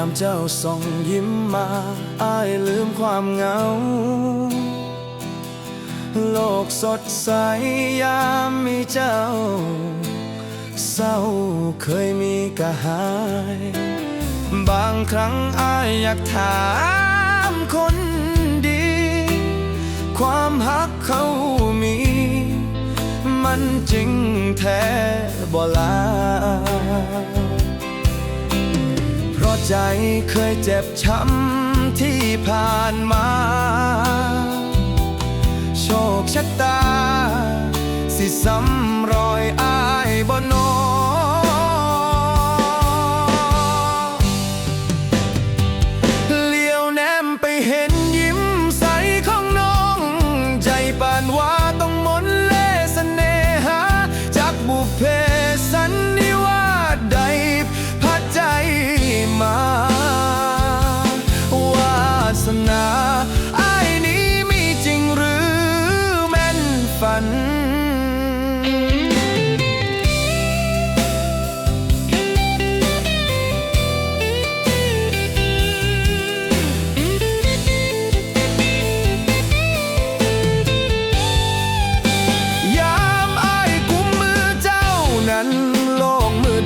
ามเจ้าส่งยิ้มมาอายลืมความเหงา โลกสดใสยามมีเจ้า เศร้าเคยมีกะหาย บางครั้งอายอยากถามคนดี ความหักเขามี มันจริงแท้บ่ลา ใจเคยเจ็บช้ำที่ผ่านมา โชคชะตา สิซ้ำรอยอายบน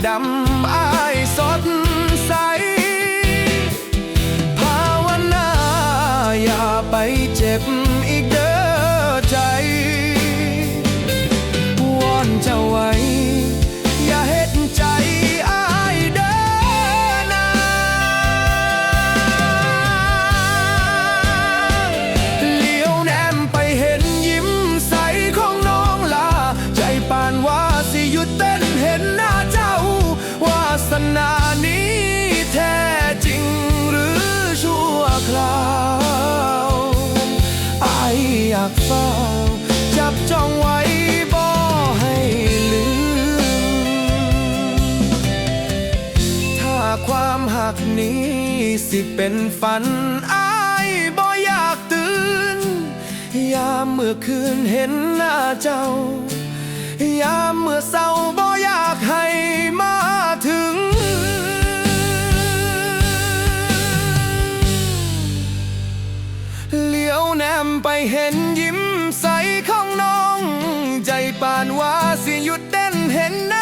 ดำอายสดใส ภาวนาอย่าไปเจ็บอีก ความหักนี้สิเป็นฝันอายบ่อยากตื่น ยามเมื่อคืนเห็นหน้าเจ้า ยามเมื่อเศร้าบ่อยากให้มาถึง เลี้ยวแนมไปเห็นยิ้มใสของน้อง ใจปานว่าสิหยุดเต้นเห็นหน้า